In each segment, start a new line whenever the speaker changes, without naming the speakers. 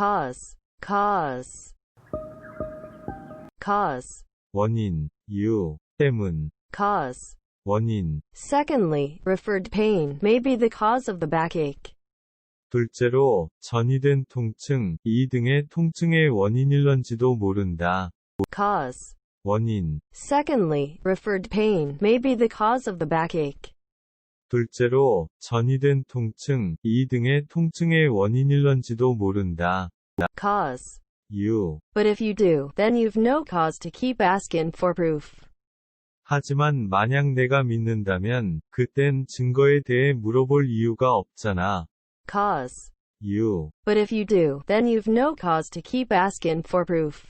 cause, cause, cause,
원인, 이유, 때문,
cause.
원인.
Secondly, referred pain may be the cause of the backache.
둘째로, 전이된 통증, 이 등의 통증의 원인일런지도 모른다.
Cause.
원인.
Secondly, referred pain may be the cause of the backache.
둘째로, 전이된 통증, 이 등의 통증의 원인일런지도 모른다.
Cause.
이유.
But if you do, then you've no cause to keep asking for proof.
하지만 만약 내가 믿는다면, 그땐 증거에 대해 물어볼 이유가 없잖아.
Cause.
이유.
But if you do, then you've no cause to keep asking for proof.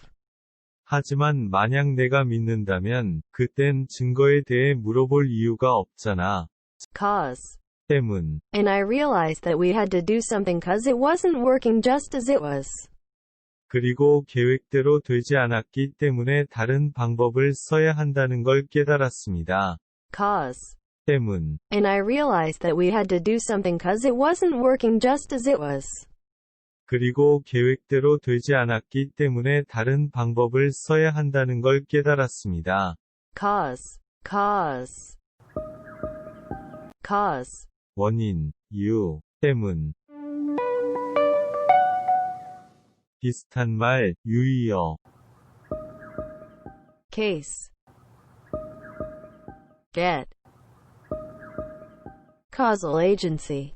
하지만 만약 내가 믿는다면, 그땐 증거에 대해 물어볼 이유가 없잖아.
Cause.
때문.
And I realized that we had to do something cause it wasn't working just as it was.
그리고 계획대로 되지 않았기 때문에 다른 방법을 써야 한다는 걸 깨달았습니다.
Cause.
때문.
And I realized that we had to do something cause it wasn't working just as it was.
그리고 계획대로 되지 않았기 때문에 다른 방법을 써야 한다는 걸 깨달았습니다.
Cause. Cause. Cause.
원인, 이유, 때문. 비슷한 말, 유의어.
Case. Get. Causal agency.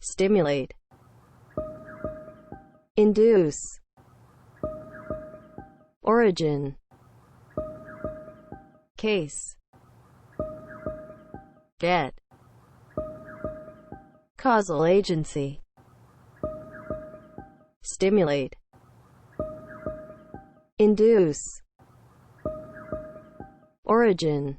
Stimulate. Induce. Origin. Case. Get. Causal agency. Stimulate. Induce. Origin.